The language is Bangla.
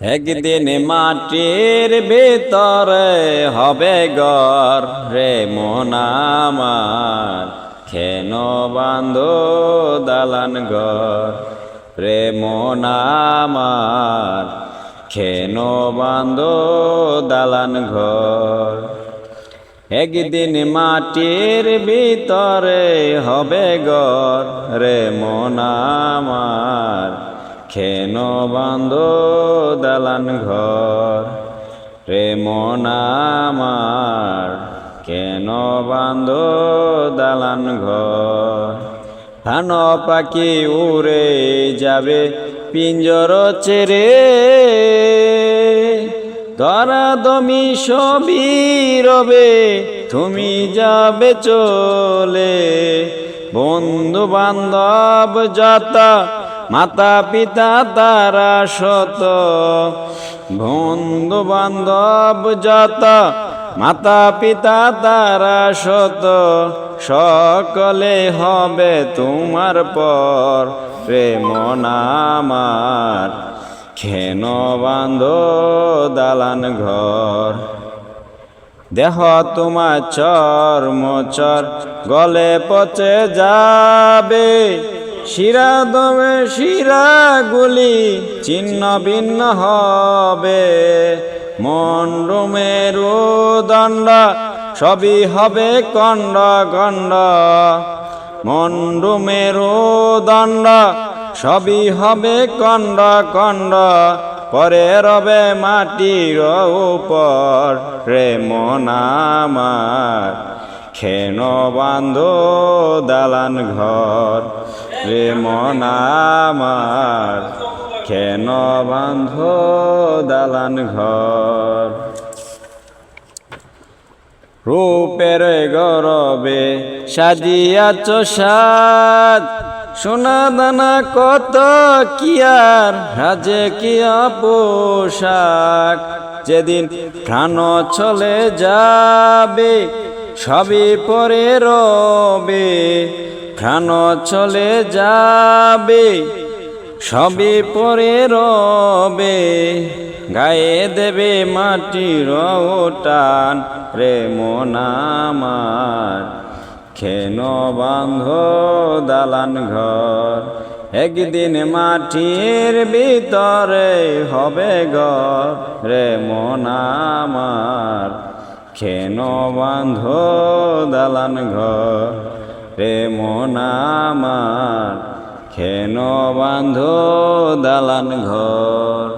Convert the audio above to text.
একদিন মাটির ভিতরে হবে গর রে মনামার খেন বান্ধ দালান ঘর রে মনামার খেন বান্ধ দালান ঘর। একদিন মাটির ভিতরে হবে গর রে মনামার খেন বান্ধ দালান ঘর? রে মনামার কেন বান্ধ দালান ঘর? ধান পাখি উড়ে যাবে পিঞ্জর চেরে ধরা দমি সবই রবে, তুমি যাবে চলে। বন্ধু বান্ধব যত মাতা পিতা তারা শত বন্ধু বান্ধব যত মাতা পিতা তারা শত সকলে হবে তোমার পর প্রেম নামার খেন বান্ধ দালান ঘর। দেহ তোমার চর মোচর গলে পচে যাবে। শিরা দমে শিরা গুলি চিহ্ন ভিন্ন হবে। মন মন্ডুমের দণ্ড সবই হবে কণ্ড গণ্ড। মন্ডুমের দণ্ড সবই হবে কণ্ড কণ্ড পরে রবে মাটির উপর রে মনামার খেন বান্ধ দালান ঘর রে মনামার খেন বান্ধ দালান ঘর? রূপের গরবে সাজিয়াছ সাজ সোনা দানা কত কিয়ার রাজে কিয়া পোশাক যেদিন প্রাণ চলে যাবে, সবই পরে রবে। প্রাণ চলে যাবে, সবই পরে রবে। গায়ে দেবে মাটির টান রে মনামার খেন বান্ধ দালান ঘর, একদিন মাটির ভিতরে হবে ঘর রে মনামার খেন বান্ধ দালান ঘর রে নামার খেন বান্ধ দালান ঘর।